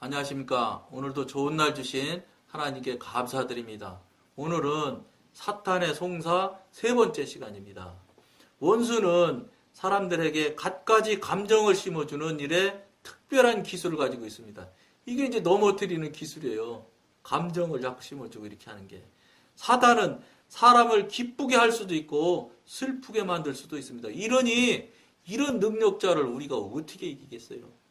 안녕하십니까. 오늘도 좋은 날 주신 하나님께 감사드립니다. 오늘은 사탄의 송사 세 번째 시간입니다. 원수는 사람들에게 갖가지 감정을 심어주는 일에 특별한 기술을 가지고 있습니다. 이게 이제 넘어뜨리는 기술이에요. 감정을 자꾸 심어주고 이렇게 하는 게. 사단은 사람을 기쁘게 할 수도 있고 슬프게 만들 수도 있습니다. 이러니 이런 능력자를 우리가 어떻게 이기겠어요?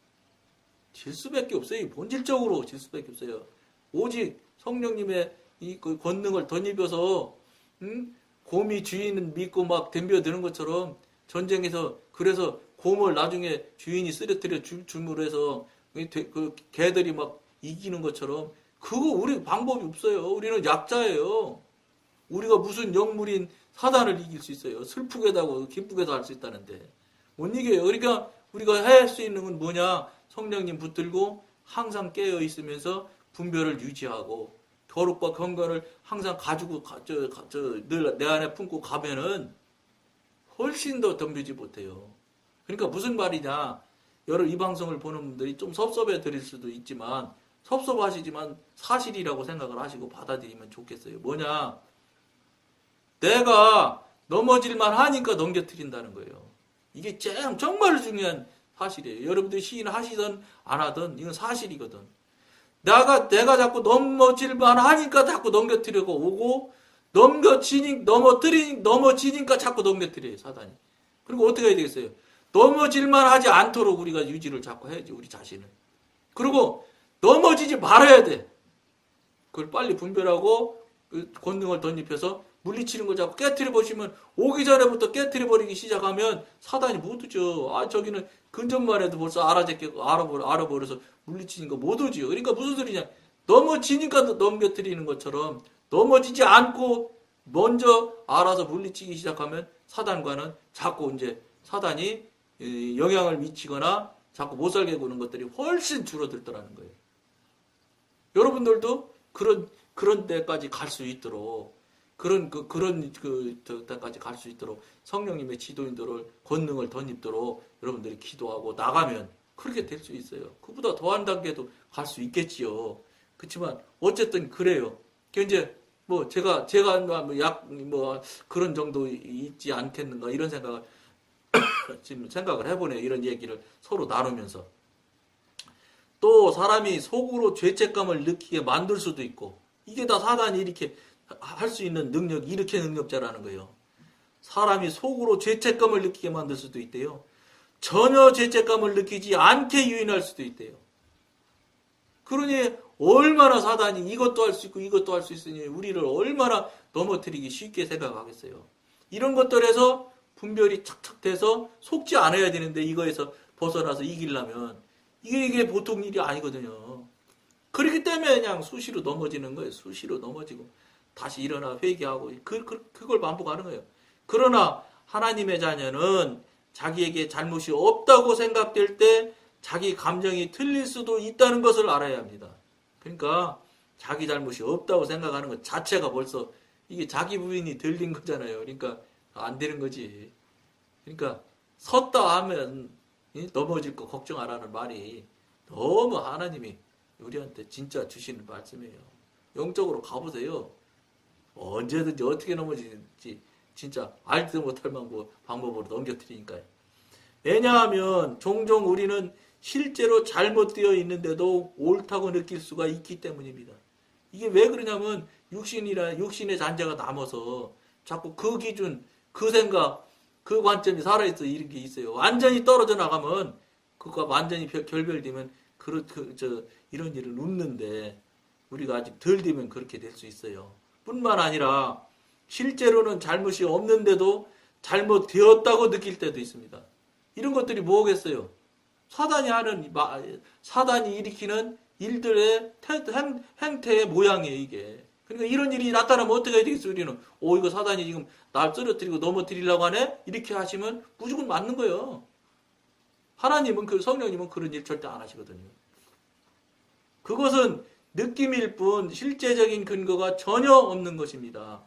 질 수밖에 없어요. 본질적으로 질 수밖에 없어요. 오직 성령님의 이그 권능을 덧입어서 음? 곰이 주인은 믿고 막 덤벼드는 것처럼 전쟁에서 그래서 곰을 나중에 주인이 쓰러뜨려 주- 줌으로 해서 그 개들이 막 이기는 것처럼 그거 우리 방법이 없어요. 우리는 약자예요. 우리가 무슨 영물인 사단을 이길 수 있어요. 슬프게도 하고 기쁘게도 할 수 있다는데 못 이겨요. 그러니까 우리가 할 수 있는 건 뭐냐? 성령님 붙들고 항상 깨어 있으면서 분별을 유지하고 거룩과 경건을 항상 가지고 늘 내 안에 품고 가면은 훨씬 더 덤비지 못해요. 그러니까 무슨 말이냐? 여러 이 방송을 보는 분들이 좀 섭섭해 드릴 수도 있지만 섭섭하시지만 사실이라고 생각을 하시고 받아들이면 좋겠어요. 뭐냐? 내가 넘어질만 하니까 넘겨뜨린다는 거예요. 이게 참 정말 중요한 사실이에요. 여러분들이 시인 하시든 안 하든 이건 사실이거든. 내가 내가 자꾸 넘어질만 하니까 자꾸 넘겨뜨리고 오고 넘겨지니 넘어뜨리 넘어지니까 자꾸 넘겨뜨려요 사단이. 그리고 어떻게 해야 되겠어요? 넘어질만 하지 않도록 우리가 유지를 자꾸 해야지 우리 자신을. 그리고 넘어지지 말아야 돼. 그걸 빨리 분별하고 그 권능을 덧입혀서 물리치는 걸 자꾸 깨뜨려 보시면 오기 전에부터 깨뜨려 버리기 시작하면 사단이 못 오죠. 아 저기는 근접만 해도 벌써 알아제끼고 알아버려 알아버려서 물리치는 거 못 오지요. 그러니까 무슨 소리냐? 넘어지니까 넘겨뜨리는 것처럼 넘어지지 않고 먼저 알아서 물리치기 시작하면 사단과는 자꾸 이제 사단이 이, 영향을 미치거나 자꾸 못 살게 구는 것들이 훨씬 줄어들더라는 거예요. 여러분들도 그런 그런 데까지 갈 수 있도록 그런 그 그런 그 저- 데까지 갈 수 있도록 성령님의 지도인들을 권능을 덧입도록 여러분들이 기도하고 나가면 그렇게 될 수 있어요. 그보다 더한 단계도 갈 수 있겠지요. 그렇지만 어쨌든 그래요. 그 이제 뭐 제가 제가 뭐약뭐 그런 정도 있지 않겠는가 이런 생각을 지금 생각을 해보네 이런 얘기를 서로 나누면서 또 사람이 속으로 죄책감을 느끼게 만들 수도 있고 이게 다 사단이 이렇게 할 수 있는 능력 이렇게 능력자라는 거예요. 사람이 속으로 죄책감을 느끼게 만들 수도 있대요. 전혀 죄책감을 느끼지 않게 유인할 수도 있대요. 그러니 얼마나 사단이 이것도 할 수 있고 이것도 할 수 있으니 우리를 얼마나 넘어뜨리기 쉽게 생각하겠어요. 이런 것들에서 분별이 착착 돼서 속지 않아야 되는데 이거에서 벗어나서 이기려면 이게 이게 보통 일이 아니거든요. 그렇기 때문에 그냥 수시로 넘어지는 거예요. 수시로 넘어지고 다시 일어나 회개하고 그, 그 그걸 반복하는 거예요. 그러나 하나님의 자녀는 자기에게 잘못이 없다고 생각될 때 자기 감정이 틀릴 수도 있다는 것을 알아야 합니다. 그러니까 자기 잘못이 없다고 생각하는 것 자체가 벌써 이게 자기 부인이 들린 거잖아요. 그러니까 안 되는 거지. 그러니까 섰다 하면 이 넘어질 거 걱정 안 하는 말이 너무 하나님이 우리한테 진짜 주시는 말씀이에요. 영적으로 가보세요. 언제든지 어떻게 넘어지는지 진짜 알지도 못할 방법, 방법으로 넘겨뜨리니까요. 왜냐하면 종종 우리는 실제로 잘못되어 있는데도 옳다고 느낄 수가 있기 때문입니다. 이게 왜 그러냐면 육신이라 육신의 잔재가 남아서 자꾸 그 기준, 그 생각, 그 관점이 살아있어 이런 게 있어요. 완전히 떨어져 나가면 그거 완전히 별- 결별되면 그렇 그, 저 이런 일은 없는데 우리가 아직 덜 되면 그렇게 될 수 있어요. 뿐만 아니라 실제로는 잘못이 없는데도 잘못되었다고 느낄 때도 있습니다. 이런 것들이 뭐겠어요? 사단이 하는 마- 사단이 일으키는 일들의 태- 행, 행태의 모양이에요 이게. 그러니까 이런 일이 나타나면 어떻게 해야 되겠어요 우리는? 오 이거 사단이 지금 날 쓰러뜨리고 넘어뜨리려고 하네? 이렇게 하시면 무조건 맞는 거예요. 하나님은 그 성령님은 그런 일 절대 안 하시거든요. 그것은 느낌일 뿐 실제적인 근거가 전혀 없는 것입니다.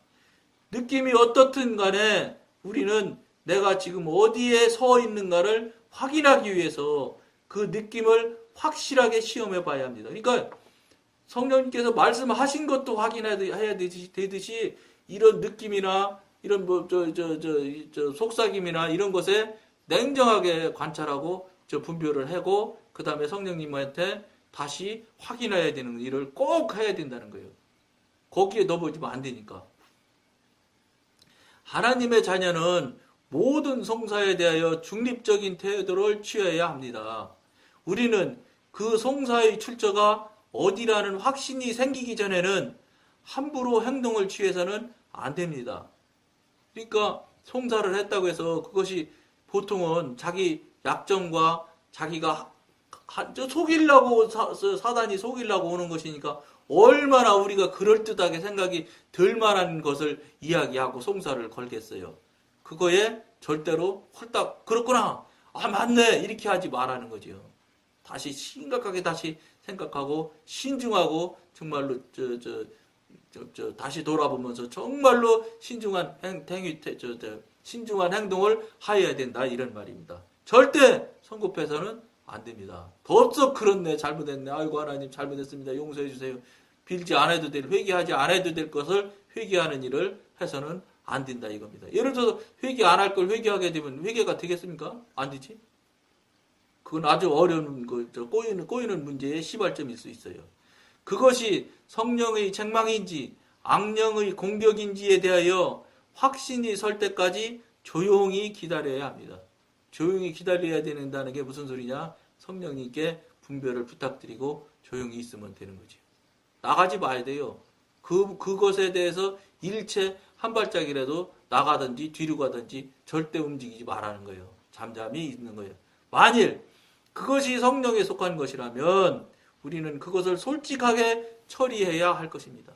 느낌이 어떻든 간에 우리는 내가 지금 어디에 서 있는가를 확인하기 위해서 그 느낌을 확실하게 시험해 봐야 합니다. 그러니까 성령님께서 말씀하신 것도 확인해야 되듯이, 이런 느낌이나 이런 뭐저저저저 속삭임이나 이런 것에 냉정하게 관찰하고 저 분별을 하고 그 다음에 성령님한테 다시 확인해야 되는 일을 꼭 해야 된다는 거예요. 거기에 넘어지면 안 되니까. 하나님의 자녀는 모든 송사에 대하여 중립적인 태도를 취해야 합니다. 우리는 그 송사의 출처가 어디라는 확신이 생기기 전에는 함부로 행동을 취해서는 안 됩니다. 그러니까 송사를 했다고 해서 그것이 보통은 자기 약점과 자기가 속이려고 사단이 속이려고 오는 것이니까 얼마나 우리가 그럴듯하게 생각이 들 만한 것을 이야기하고 송사를 걸겠어요. 그거에 절대로 홀딱 그렇구나. 아 맞네. 이렇게 하지 말라는 거죠. 다시 심각하게 다시 생각하고 신중하고 정말로 저 저 저, 저, 다시 돌아보면서 정말로 신중한 행, 행위, 저, 저, 신중한 행동을 하여야 된다 이런 말입니다. 절대 성급해서는 안 됩니다. 덥석 그렇네 잘못했네 아이고 하나님 잘못했습니다 용서해 주세요. 빌지 않아도 될 회개하지 않아도 될 것을 회개하는 일을 해서는 안 된다 이겁니다. 예를 들어서 회개 안 할 걸 회개하게 되면 회개가 되겠습니까? 안 되지. 그건 아주 어려운 그, 저, 꼬이는 꼬이는 문제의 시발점일 수 있어요. 그것이 성령의 책망인지 악령의 공격인지에 대하여 확신이 설 때까지 조용히 기다려야 합니다. 조용히 기다려야 된다는 게 무슨 소리냐? 성령님께 분별을 부탁드리고 조용히 있으면 되는 거지. 나가지 마야 돼요. 그, 그것에 대해서 일체 한 발짝이라도 나가든지 뒤로 가든지 절대 움직이지 말라는 거예요. 잠잠히 있는 거예요. 만일 그것이 성령에 속한 것이라면 우리는 그것을 솔직하게 처리해야 할 것입니다.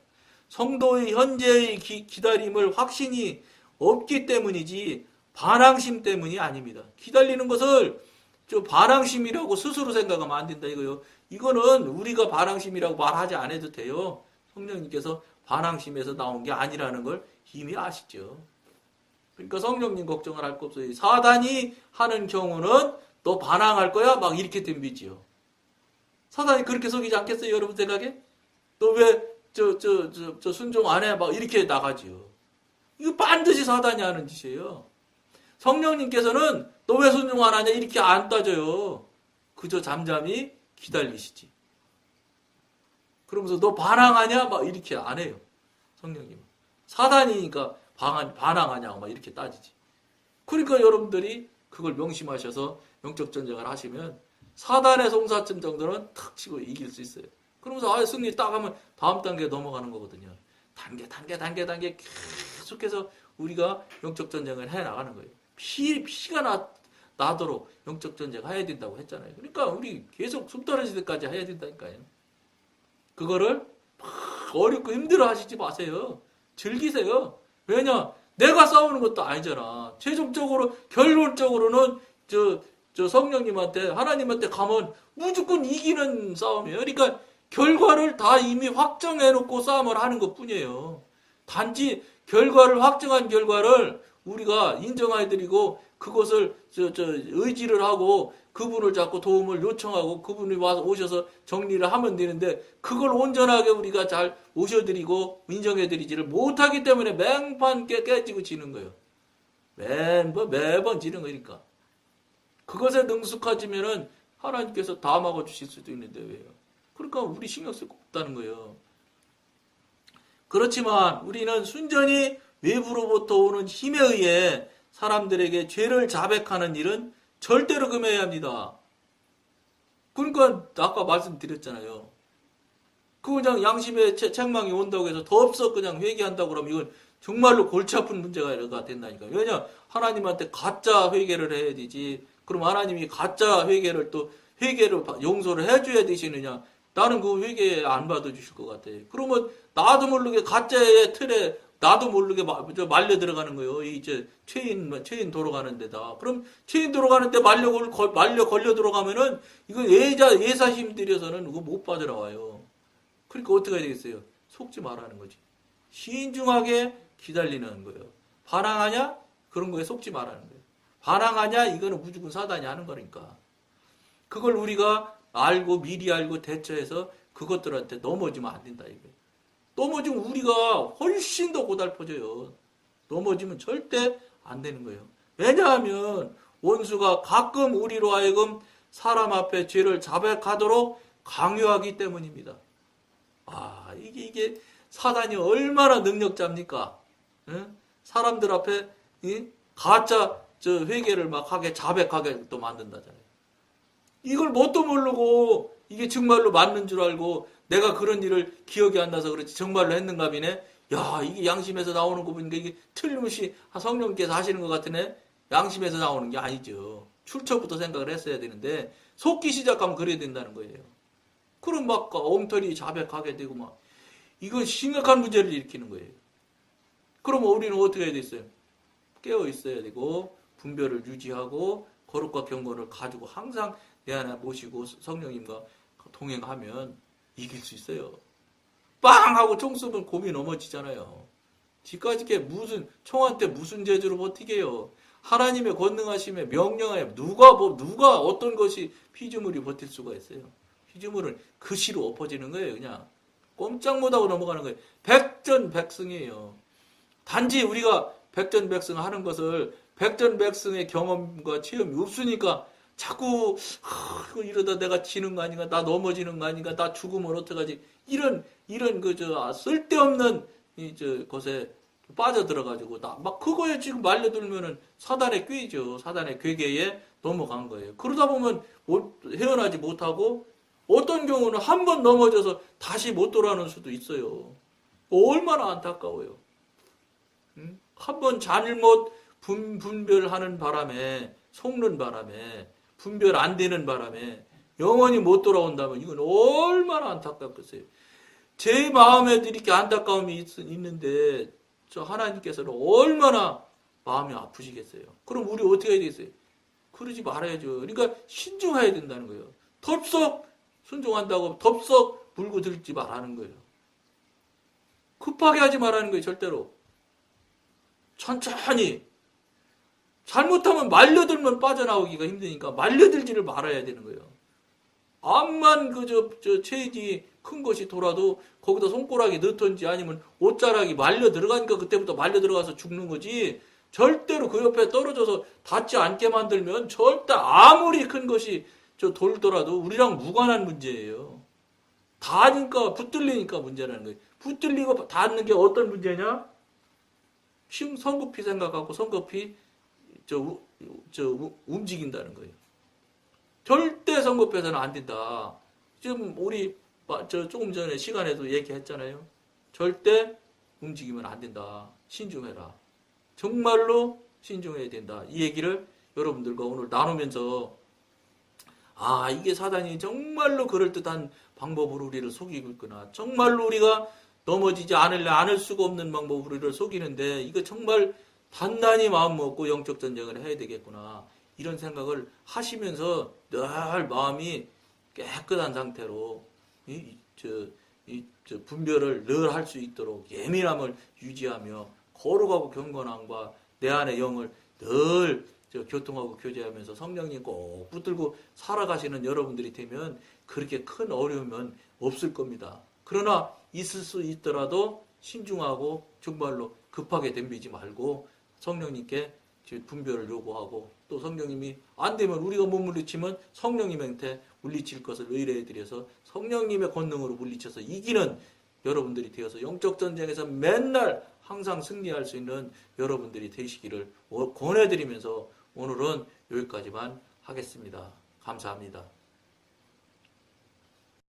성도의 현재의 기, 기다림을 확신이 없기 때문이지 반항심 때문이 아닙니다. 기다리는 것을 저 반항심이라고 스스로 생각하면 안 된다 이거요. 이거는 우리가 반항심이라고 말하지 않아도 돼요. 성령님께서 반항심에서 나온 게 아니라는 걸 이미 아시죠. 그러니까 성령님 걱정을 할 거 없어요. 사단이 하는 경우는 너 반항할 거야? 막 이렇게 덤비지요. 사단이 그렇게 속이지 않겠어요? 여러분 생각에? 너 왜 저 저 저 저 순종 안 해? 막 이렇게 나가지요. 이거 반드시 사단이 하는 짓이에요. 성령님께서는 너 왜 순종 안 하냐? 이렇게 안 따져요. 그저 잠잠히 기다리시지. 그러면서 너 반항하냐? 막 이렇게 안 해요. 성령님은. 사단이니까 반항, 반항하냐? 막 이렇게 따지지. 그러니까 여러분들이 그걸 명심하셔서 영적 전쟁을 하시면 사단의 송사점 정도는 탁 치고 이길 수 있어요. 그러면서 아 승리 딱 하면 다음 단계에 넘어가는 거거든요. 단계 단계 단계 단계 계속해서 우리가 영적 전쟁을 해 나가는 거예요. 피 피가 나 나도록 영적 전쟁 해야 된다고 했잖아요. 그러니까 우리 계속 숨 떨어질 때까지 해야 된다니까요. 그거를 어렵고 힘들어 하시지 마세요. 즐기세요. 왜냐? 내가 싸우는 것도 아니잖아. 최종적으로, 결론적으로는 저, 저 성령님한테, 하나님한테 가면 무조건 이기는 싸움이에요. 그러니까 결과를 다 이미 확정해 놓고 싸움을 하는 것 뿐이에요. 단지 결과를 확정한 결과를 우리가 인정해드리고 그것을 저, 저 의지를 하고 그분을 자꾸 도움을 요청하고 그분이 와서 오셔서 정리를 하면 되는데 그걸 온전하게 우리가 잘 오셔드리고 인정해드리지를 못하기 때문에 맹판 깨, 깨지고 지는 거예요. 매, 뭐, 매번 지는 거니까. 그것에 능숙해지면은 하나님께서 다 막아주실 수도 있는데 왜요? 그러니까 우리 신경 쓸 거 없다는 거예요. 그렇지만 우리는 순전히 외부로부터 오는 힘에 의해 사람들에게 죄를 자백하는 일은 절대로 금해야 합니다. 그러니까 아까 말씀드렸잖아요. 그 그냥 양심의 책망이 온다고 해서 더 없어 그냥 회개한다고 그러면 이건 정말로 골치 아픈 문제가 된다니까. 왜냐 하나님한테 가짜 회개를 해야 되지. 그럼 하나님이 가짜 회개를 또 회개를 용서를 해줘야 되시느냐? 나는 그 회개 안 받아주실 것 같아. 그러면 나도 모르게 가짜의 틀에 나도 모르게 말려 들어가는 거예요. 이제 체인 체인 돌아가는 데다. 그럼 체인 돌아가는 데 말려 말려 걸려 들어가면은 이거 예자 예사심 들여서는 그거 못 받으러와요. 그러니까 어떻게 해야 되겠어요? 속지 말라는 거지. 신중하게 기다리는 거예요. 반항하냐? 그런 거에 속지 말라는 거예요. 반항하냐? 이거는 무조건 사단이 하는 거니까. 그걸 우리가 알고 미리 알고 대처해서 그것들한테 넘어지면 안 된다 이거예요. 넘어지면 우리가 훨씬 더 고달퍼져요. 넘어지면 절대 안 되는 거예요. 왜냐하면 원수가 가끔 우리로 하여금 사람 앞에 죄를 자백하도록 강요하기 때문입니다. 아, 이게, 이게 사단이 얼마나 능력자입니까? 응? 사람들 앞에 이? 가짜 저 회개를 막 하게 자백하게 또 만든다잖아요. 이걸 뭣도 모르고 이게 정말로 맞는 줄 알고 내가 그런 일을 기억이 안 나서 그렇지 정말로 했는가 비네. 야, 이게 양심에서 나오는 거 보니까 이게 틀림없이 성령께서 하시는 것 같으네. 양심에서 나오는 게 아니죠. 출처부터 생각을 했어야 되는데 속기 시작하면 그래야 된다는 거예요. 그럼 막 엉터리 자백하게 되고 막 이건 심각한 문제를 일으키는 거예요. 그러면 우리는 어떻게 해야 되겠어요? 깨어 있어야 되고 분별을 유지하고 거룩과 경건을 가지고 항상 내 안에 모시고 성령님과 동행하면 이길 수 있어요. 빵 하고 총 쏘면 곰이 넘어지잖아요. 지까지 게 무슨 총한테 무슨 재주로 버티게요. 하나님의 권능하심에 명령하에 누가 뭐 누가 어떤 것이 피조물이 버틸 수가 있어요. 피조물은 그시로 엎어지는 거예요. 그냥 꼼짝 못하고 넘어가는 거예요. 백전백승이에요. 단지 우리가 백전백승 하는 것을 백전백승의 경험과 체험이 없으니까 자꾸 하, 이거 이러다 내가 지는 거 아닌가 나 넘어지는 거 아닌가 나 죽으면 어떡하지? 이런 이런 그저 쓸데없는 이저 것에 빠져들어 가지고 나 막 그거에 지금 말려들면은 사단의 꾀죠. 사단의 괴계에 넘어간 거예요. 그러다 보면 못- 헤어나지 못하고 어떤 경우는 한 번 넘어져서 다시 못 돌아오는 수도 있어요. 얼마나 안타까워요. 한 번 잘못 분, 분별하는 바람에 속는 바람에 분별 안 되는 바람에 영원히 못 돌아온다면 이건 얼마나 안타깝겠어요. 제 마음에도 이렇게 안타까움이 있, 있는데 저 하나님께서는 얼마나 마음이 아프시겠어요. 그럼 우리 어떻게 해야 되겠어요? 그러지 말아야죠. 그러니까 신중해야 된다는 거예요. 덥석 순종한다고 덥석 물고 들지 말라는 거예요. 급하게 하지 말라는 거예요. 절대로. 천천히 잘못하면 말려들면 빠져나오기가 힘드니까 말려들지를 말아야 되는 거예요. 암만 그저 저 체지 큰 것이 돌아도 거기다 손가락이 넣던지 아니면 옷자락이 말려 들어가니까 그때부터 말려 들어가서 죽는 거지. 절대로 그 옆에 떨어져서 닿지 않게 만들면 절대 아무리 큰 것이 저 돌더라도 우리랑 무관한 문제예요. 닿으니까 붙들리니까 문제라는 거예요. 붙들리고 닿는 게 어떤 문제냐? 심 성급히 생각하고 성급히 저, 우- 저 우- 움직인다는 거예요. 절대 성급해서는 안 된다. 지금 우리 마- 저 조금 전에 시간에도 얘기했잖아요. 절대 움직이면 안 된다. 신중해라. 정말로 신중해야 된다. 이 얘기를 여러분들과 오늘 나누면서 아 이게 사단이 정말로 그럴듯한 방법으로 우리를 속이고 있구나. 정말로 우리가 넘어지지 않을래 않을 수가 없는 방법으로 우리를 속이는데 이거 정말 단단히 마음 먹고 영적 전쟁을 해야 되겠구나. 이런 생각을 하시면서 늘 마음이 깨끗한 상태로 이, 저, 이, 저 분별을 늘 할 수 있도록 예민함을 유지하며 거룩하고 경건함과 내 안의 영을 늘저 교통하고 교제하면서 성령님 꼭 붙들고 살아가시는 여러분들이 되면 그렇게 큰 어려움은 없을 겁니다. 그러나 있을 수 있더라도 신중하고 정말로 급하게 덤비지 말고 성령님께 분별을 요구하고 또 성령님이 안 되면 우리가 못 물리치면 성령님한테 물리칠 것을 의뢰해 드려서 성령님의 권능으로 물리쳐서 이기는 여러분들이 되어서 영적 전쟁에서 맨날 항상 승리할 수 있는 여러분들이 되시기를 권해드리면서 오늘은 여기까지만 하겠습니다. 감사합니다.